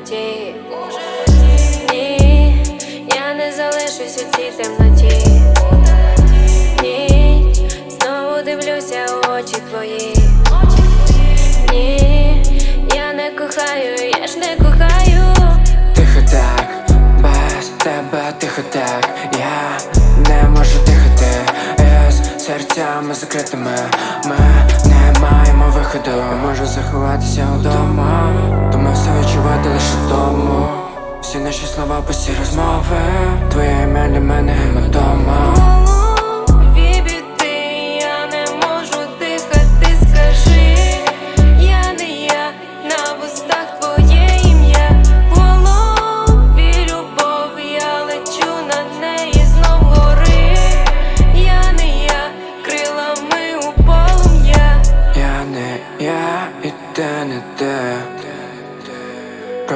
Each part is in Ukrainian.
темноті. Ні, я не залишусь у цій темноті. Ні, знову дивлюся у очі твої. Ні, я не кохаю, я ж не кохаю. Тихо так, без тебе, тихо так, я не можу дихати. Я з серцями закритими. Ми Можу заховатися вдома. Думаю все відчувати лише вдома. Всі наші слова, пусті розмови. Твоє ім'я для мене гематома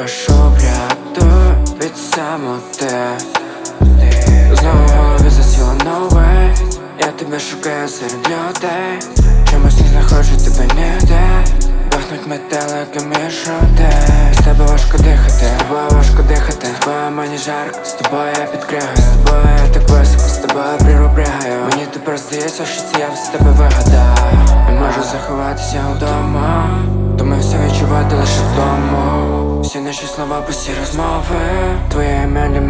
Прошу врятуй від самоти Знову в голові засіла нове. Я тебе шукаю серед людей. Чомусь не знаходжу тебе ніде. Пахнуть між грудей З тебе важко дихати, з тобою важко дихати. З тобою мені жарко, з тобою я підкригаю. З тобою я так високо, з тобою прірву пригаю Мені тепер здається, що це я все тебе вигадав. Не можу заховатися вдома. Думаю все відчувати лише вдома Всі наші слова, пусті розмови. Твоє ім'я для